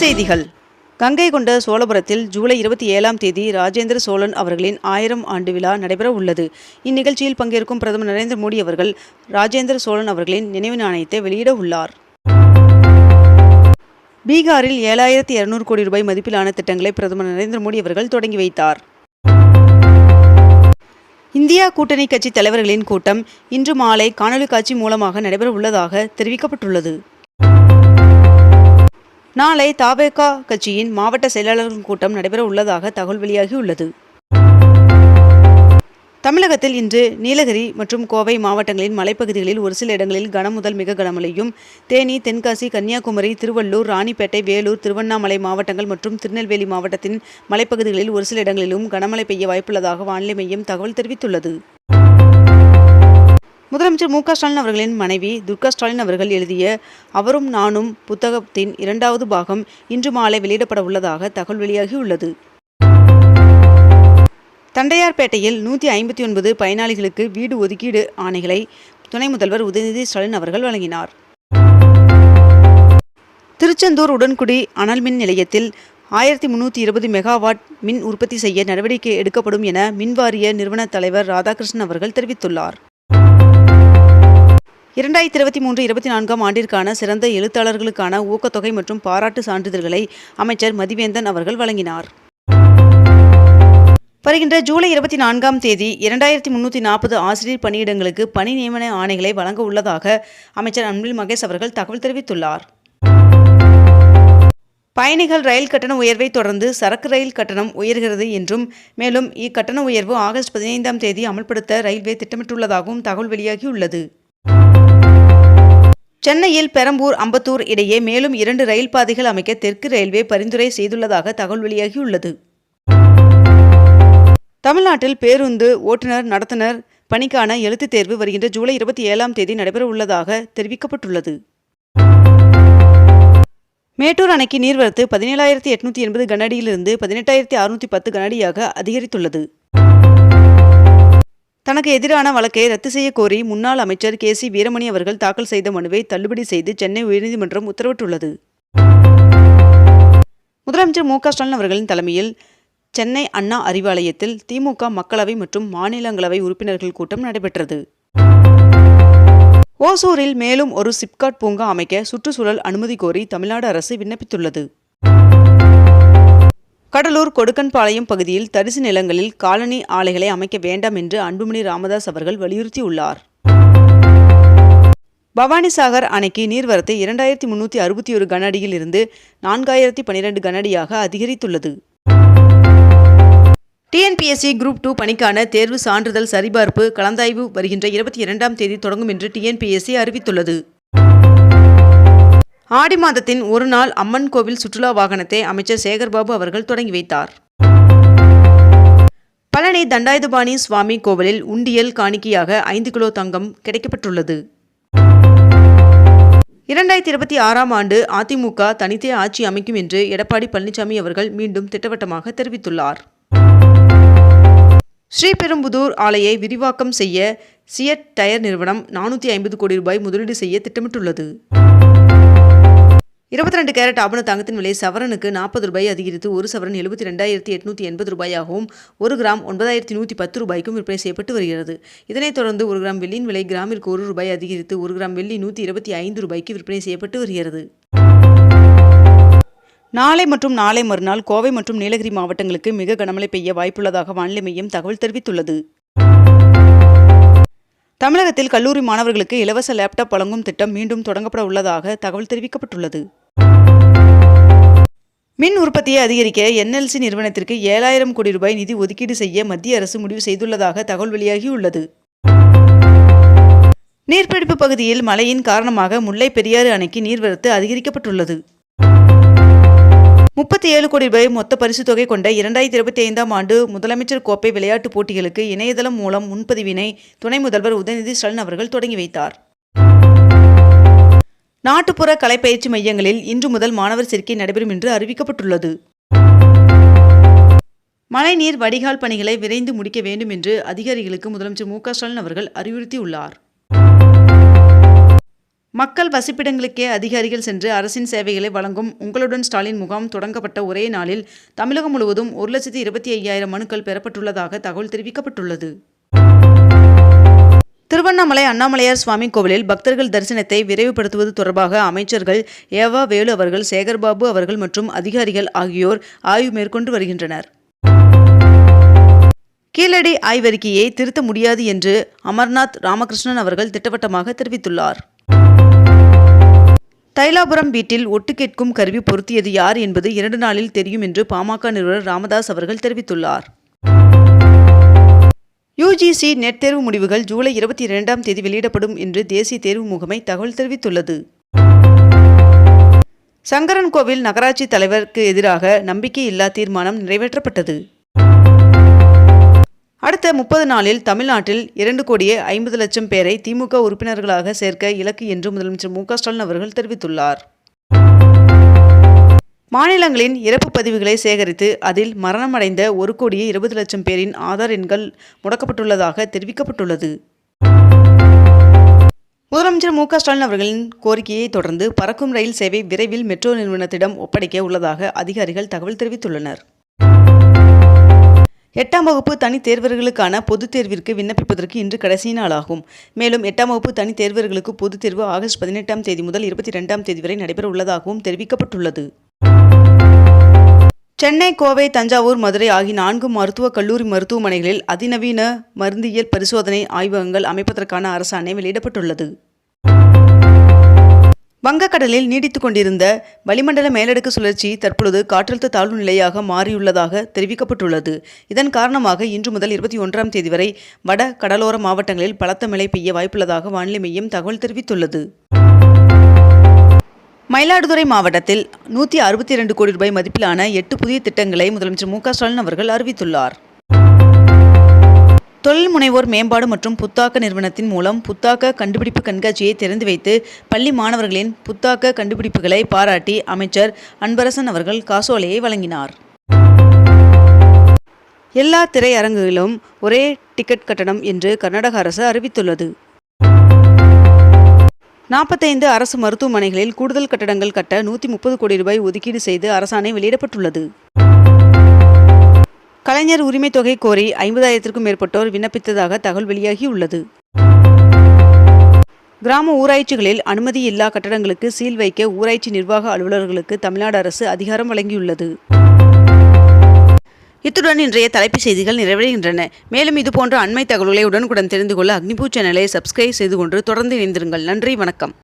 செய்திகள். கங்கை கொண்ட சோழபுரத்தில் ஜூலை இருபத்தி ஏழாம் தேதி ராஜேந்திர சோழன் அவர்களின் ஆயிரம் ஆண்டு விழா நடைபெற உள்ளது. இந்நிகழ்ச்சியில் பங்கேற்கும் பிரதமர் நரேந்திர மோடி அவர்கள் ராஜேந்திர சோழன் அவர்களின் நினைவு நாணயத்தை வெளியிட உள்ளார். பீகாரில் ஏழாயிரத்தி இருநூறு கோடி ரூபாய் மதிப்பிலான திட்டங்களை பிரதமர் நரேந்திர மோடி அவர்கள் தொடங்கி வைத்தார். இந்தியா கூட்டணி கட்சி தலைவர்களின் கூட்டம் இன்று மாலை காணொலி காட்சி மூலமாக நடைபெற உள்ளதாக தெரிவிக்கப்பட்டுள்ளது. நாளை தாபேகா கட்சியின் மாவட்ட செயலாளர்கள் கூட்டம் நடைபெற உள்ளதாக தகவல் வெளியாகியுள்ளது. தமிழகத்தில் இன்று நீலகிரி மற்றும் கோவை மாவட்டங்களின் மலைப்பகுதிகளில் ஒரு சில இடங்களில் கனமுதல் மிக கனமழையும் தேனி தென்காசி கன்னியாகுமரி திருவள்ளூர் ராணிப்பேட்டை வேலூர் திருவண்ணாமலை மாவட்டங்கள் மற்றும் திருநெல்வேலி மாவட்டத்தின் மலைப்பகுதிகளில் ஒரு சில இடங்களிலும் கனமழை பெய்ய வாய்ப்புள்ளதாக வானிலை மையம் தகவல் தெரிவித்துள்ளது. முதலமைச்சர் மு க ஸ்டாலின் அவர்களின் மனைவி துர்கா ஸ்டாலின் அவர்கள் எழுதிய அவரும் நானும் புத்தகத்தின் இரண்டாவது பாகம் இன்று மாலை வெளியிடப்பட உள்ளதாக தகவல் வெளியாகியுள்ளது. தண்டையார்பேட்டையில் நூற்றி ஐம்பத்தி ஒன்பது பயனாளிகளுக்கு வீடு ஒதுக்கீடு ஆணைகளை துணை முதல்வர் உதயநிதி ஸ்டாலின் அவர்கள் வழங்கினார். திருச்செந்தூர் உடன்குடி அனல் மின் நிலையத்தில் ஆயிரத்தி முந்நூற்றி இருபது மெகாவாட் மின் உற்பத்தி செய்ய நடவடிக்கை எடுக்கப்படும் என மின்வாரிய நிறுவன தலைவர் ராதாகிருஷ்ணன் அவர்கள் தெரிவித்துள்ளார். இரண்டாயிரத்தி இருபத்தி மூன்று இருபத்தி நான்காம் ஆண்டிற்கான சிறந்த எழுத்தாளர்களுக்கான ஊக்கத்தொகை மற்றும் பாராட்டு சான்றிதழ்களை அமைச்சர் மதிவேந்தன் அவர்கள் வழங்கினார். வருகின்ற ஜூலை இருபத்தி நான்காம் தேதி இரண்டாயிரத்தி முன்னூற்றி நாற்பது ஆசிரியர் பணியிடங்களுக்கு பணி நியமன ஆணைகளை வழங்க உள்ளதாக அமைச்சர் அன்பில் மகேஷ் அவர்கள் தகவல் தெரிவித்துள்ளார். பயணிகள் ரயில் கட்டண உயர்வை தொடர்ந்து சரக்கு ரயில் கட்டணம் உயர்கிறது என்றும் மேலும் இக்கட்டண உயர்வு ஆகஸ்ட் பதினைந்தாம் தேதி அமல்படுத்த ரயில்வே திட்டமிட்டுள்ளதாகவும் தகவல் வெளியாகியுள்ளது. சென்னையில் பெரம்பூர் அம்பத்தூர் இடையே மேலும் இரண்டு ரயில் பாதைகள் அமைக்க தெற்கு ரயில்வே பரிந்துரை செய்துள்ளதாக தகவல் வெளியாகியுள்ளது. தமிழ்நாட்டில் பேருந்து ஓட்டுநர் நடத்துனர் பணிக்கான எழுத்துத் தேர்வு வருகின்ற ஜூலை இருபத்தி ஏழாம் தேதி நடைபெறவுள்ளதாக தெரிவிக்கப்பட்டுள்ளது. மேட்டூர் அணைக்கு நீர்வரத்து பதினேழாயிரத்தி எட்நூத்தி எண்பது கனஅடியிலிருந்து பதினெட்டாயிரத்தி அறுநூற்றி பத்து கனஅடியாக அதிகரித்துள்ளது. தனக்கு எதிரான வழக்கை ரத்து செய்ய கோரி முன்னாள் அமைச்சர் கே சி வீரமணி அவர்கள் தாக்கல் செய்த மனுவை தள்ளுபடி செய்து சென்னை உயர்நீதிமன்றம் உத்தரவிட்டுள்ளது. முதலமைச்சர் மு க ஸ்டாலின் அவர்களின் தலைமையில் சென்னை அண்ணா அறிவாலயத்தில் திமுக மக்களவை மற்றும் மாநிலங்களவை உறுப்பினர்கள் கூட்டம் நடைபெற்றது. ஓசூரில் மேலும் ஒரு சிப்காட் பூங்கா அமைக்க சுற்றுச்சூழல் அனுமதி கோரி தமிழ்நாடு அரசு விண்ணப்பித்துள்ளது. கடலூர் கொடுக்கன்பாளையம் பகுதியில் தரிசு நிலங்களில் காலனி ஆலைகளை அமைக்க வேண்டாம் என்று அன்புமணி ராமதாஸ் அவர்கள் வலியுறுத்தியுள்ளார். பவானிசாகர் அணைக்கு நீர்வரத்து இரண்டாயிரத்தி முன்னூற்றி அறுபத்தி ஒரு கன அடியில் இருந்து நான்காயிரத்தி பன்னிரண்டு கன அடியாக அதிகரித்துள்ளது. டிஎன்பிஎஸ்சி குரூப் டூ பணிக்கான தேர்வு சான்றிதழ் சரிபார்ப்பு கலந்தாய்வு வருகின்ற இருபத்தி இரண்டாம் தேதி தொடங்கும் என்று டிஎன்பிஎஸ்சி அறிவித்துள்ளது. ஆடி மாதத்தின் ஒரு நாள் அம்மன் கோவில் சுற்றுலா வாகனத்தை அமைச்சர் சேகர்பாபு அவர்கள் தொடங்கி வைத்தார். பழனி தண்டாயுதபாணி சுவாமி கோவிலில் உண்டியல் காணிக்கையாக ஐந்து கிலோ தங்கம் கிடைக்கப்பட்டுள்ளது. இரண்டாயிரத்தி இருபத்தி ஆறாம் ஆண்டு அதிமுக தனித்தே ஆட்சி அமைக்கும் என்று எடப்பாடி பழனிசாமி அவர்கள் மீண்டும் திட்டவட்டமாக தெரிவித்துள்ளார். ஸ்ரீபெரும்புதூர் ஆலையை விரிவாக்கம் செய்ய சியட் டயர் நிறுவனம் நானூற்றி ஐம்பது கோடி ரூபாய் முதலீடு செய்ய திட்டமிட்டுள்ளது. இருபத்தி ரெண்டு கேரட் ஆபண தங்கத்தின் விலை சவரனுக்கு நாற்பது ரூபாய் அதிகரித்து ஒரு சவரன் எழுபத்தி ரெண்டாயிரத்தி எட்நூற்றி எண்பது ரூபாயாகவும் ஒரு கிராம் ஒன்பதாயிரத்தி நூற்றி பத்து ரூபாய்க்கும் விற்பனை செய்யப்பட்டு வருகிறது. இதனைத் தொடர்ந்து ஒரு கிராம் வெள்ளியின் விலை கிராமிற்கு ஒரு ரூபாய் அதிகரித்து ஒரு கிராம் வெள்ளி நூற்றி இருபத்தி ஐந்து ரூபாய்க்கு விற்பனை செய்யப்பட்டு வருகிறது. நாளை மற்றும் நாளை மறுநாள் கோவை மற்றும் நீலகிரி மாவட்டங்களுக்கு மிக கனமழை பெய்ய வாய்ப்புள்ளதாக வானிலை மையம் தகவல் தெரிவித்துள்ளது. தமிழகத்தில் கல்லூரி மாணவர்களுக்கு இலவச லேப்டாப் வழங்கும் திட்டம் மீண்டும் தொடங்கப்பட உள்ளதாக தகவல் தெரிவிக்கப்பட்டுள்ளது. மின் உற்பத்தியை அதிகரிக்க என்எல்சி நிறுவனத்திற்கு ஏழாயிரம் கோடி ரூபாய் நிதி ஒதுக்கீடு செய்ய மத்திய அரசு முடிவு செய்துள்ளதாக தகவல் வெளியாகியுள்ளது. நீர்பிடிப்பு பகுதியில் மழையின் காரணமாக முல்லை பெரியாறு அணைக்கு நீர்வரத்து அதிகரிக்கப்பட்டுள்ளது. முப்பத்தி ஏழு கோடி ரூபாய் மொத்த பரிசு தொகை கொண்ட இரண்டாயிரத்தி இருபத்தி ஐந்தாம் ஆண்டு முதலமைச்சர் கோப்பை விளையாட்டுப் போட்டிகளுக்கு இணையதளம் மூலம் முன்பதிவினை துணை முதல்வர் உதயநிதி ஸ்டாலின் அவர்கள் தொடங்கி வைத்தார். நாட்டுப்புற கலைப்பயிற்சி மையங்களில் இன்று முதல் மாணவர் சேர்க்கை நடைபெறும் என்று அறிவிக்கப்பட்டுள்ளது. மழைநீர் வடிகால் பணிகளை விரைந்து முடிக்க வேண்டும் என்று அதிகாரிகளுக்கு முதலமைச்சர் மு க ஸ்டாலின் அவர்கள் அறிவுறுத்தியுள்ளார். மக்கள் வசிப்பிடங்களுக்கே அதிகாரிகள் சென்று அரசின் சேவைகளை வழங்கும் உங்களுடன் ஸ்டாலின் முகாம் தொடங்கப்பட்ட ஒரே நாளில் தமிழகம் முழுவதும் ஒரு லட்சத்தி இருபத்தி ஐயாயிரம் மனுக்கள் பெறப்பட்டுள்ளதாக தகவல் தெரிவிக்கப்பட்டுள்ளது. திருவண்ணாமலை அண்ணாமலையார் சுவாமி கோவிலில் பக்தர்கள் தரிசனத்தை விரைவுபடுத்துவது தொடர்பாக அமைச்சர்கள் ஏவா வேலு அவர்கள் சேகர்பாபு அவர்கள் மற்றும் அதிகாரிகள் ஆகியோர் ஆய்வு மேற்கொண்டு வருகின்றனர். கீழடி ஆய்வறிக்கையை திருத்த முடியாது என்று அமர்நாத் ராமகிருஷ்ணன் அவர்கள் திட்டவட்டமாக தெரிவித்துள்ளார். தைலாபுரம் வீட்டில் ஒட்டு கேட்கும் கருவி பொருத்தியது யார் என்பது இரண்டு நாளில் தெரியும் என்று பாமக நிறுவனர் ராமதாஸ் அவர்கள் தெரிவித்துள்ளார். யுஜிசி நெட் தேர்வு முடிவுகள் ஜூலை இருபத்தி இரண்டாம் தேதி வெளியிடப்படும் என்று தேசிய தேர்வு முகமை தகவல் தெரிவித்துள்ளது. சங்கரன்கோவில் நகராட்சி தலைவருக்கு எதிராக நம்பிக்கையில்லா தீர்மானம் நிறைவேற்றப்பட்டது. அடுத்த முப்பது நாளில் தமிழ்நாட்டில் இரண்டு கோடியே ஐம்பது லட்சம் பேரை திமுக உறுப்பினர்களாக சேர்க்க இலக்கு என்று முதலமைச்சர் மு ஸ்டாலின் அவர்கள் தெரிவித்துள்ளார். மாநிலங்களின் இறப்பு பதிவுகளை சேகரித்து அதில் மரணமடைந்த ஒரு கோடியே இருபது லட்சம் பேரின் ஆதார் எண்கள் முடக்கப்பட்டுள்ளதாக தெரிவிக்கப்பட்டுள்ளது. முதலமைச்சர் மு ஸ்டாலின் அவர்களின் கோரிக்கையை தொடர்ந்து பறக்கும் ரயில் சேவை விரைவில் மெட்ரோ நிறுவனத்திடம் ஒப்படைக்க உள்ளதாக அதிகாரிகள் தகவல் தெரிவித்துள்ளனர். எட்டாம் வகுப்பு தனித்தேர்வர்களுக்கான பொதுத் தேர்விற்கு விண்ணப்பிப்பதற்கு இன்று கடைசி நாளாகும். மேலும் எட்டாம் வகுப்பு தனித்தேர்வர்களுக்கு பொதுத் தேர்வு ஆகஸ்ட் பதினெட்டாம் தேதி முதல் இருபத்தி ரெண்டாம் தேதி வரை நடைபெற உள்ளதாகவும் தெரிவிக்கப்பட்டுள்ளது. சென்னை கோவை தஞ்சாவூர் மதுரை ஆகிய நான்கு மருத்துவக் கல்லூரி மருத்துவமனைகளில் அதிநவீன மருந்தியல் பரிசோதனை ஆய்வகங்கள் அமைப்பதற்கான அரசாணை வெளியிடப்பட்டுள்ளது. வங்கக்கடலில் நீடித்துக் கொண்டிருந்த வளிமண்டல மேலடுக்கு சுழற்சி தற்பொழுது காற்றழுத்த தாழ்வு நிலையாக மாறியுள்ளதாக தெரிவிக்கப்பட்டுள்ளது. இதன் காரணமாக இன்று முதல் இருபத்தி ஒன்றாம் தேதி வரை வட கடலோர மாவட்டங்களில் பலத்த மழை பெய்ய வாய்ப்புள்ளதாக வானிலை மையம் தகவல் தெரிவித்துள்ளது. மயிலாடுதுறை மாவட்டத்தில் நூற்றி அறுபத்தி இரண்டு கோடி ரூபாய் மதிப்பிலான எட்டு புதிய திட்டங்களை முதலமைச்சர் மு க ஸ்டாலின் அவர்கள் அறிவித்துள்ளார். தொழில் முனைவோர் மேம்பாடு மற்றும் புத்தாக்க நிறுவனத்தின் மூலம் புத்தாக்க கண்டுபிடிப்பு கண்காட்சியை திறந்து வைத்து பள்ளி மாணவர்களின் புத்தாக்க கண்டுபிடிப்புகளை பாராட்டி அமைச்சர் அன்பரசன் அவர்கள் காசோலையை வழங்கினார். எல்லா திரையரங்குகளிலும் ஒரே டிக்கெட் கட்டணம் என்று கர்நாடக அரசு அறிவித்துள்ளது. நாற்பத்தைந்து அரசு மருத்துவமனைகளில் கூடுதல் கட்டடங்கள் கட்ட நூற்றி முப்பது கோடி ரூபாய் ஒதுக்கீடு செய்து அரசாணை வெளியிடப்பட்டுள்ளது. கலைஞர் உரிமை தொகை கோரி ஐம்பதாயிரத்திற்கும் மேற்பட்டோர் விண்ணப்பித்ததாக தகவல் வெளியாகியுள்ளது. கிராம ஊராட்சிகளில் அனுமதி இல்லா கட்டடங்களுக்கு சீல் வைக்க ஊராட்சி நிர்வாக அலுவலர்களுக்கு தமிழ்நாடு அரசு அதிகாரம் வழங்கியுள்ளது. இத்துடன் இன்றைய தலைப்புச் செய்திகள் நிறைவடைகின்றன. மேலும் இதுபோன்ற அண்மை தகவல்களை உடனுக்குடன் தெரிந்து கொள்ள அக்னிபூ சேனலை சப்ஸ்கிரைப் செய்து கொண்டு தொடர்ந்து இணைந்திருங்கள். நன்றி வணக்கம்.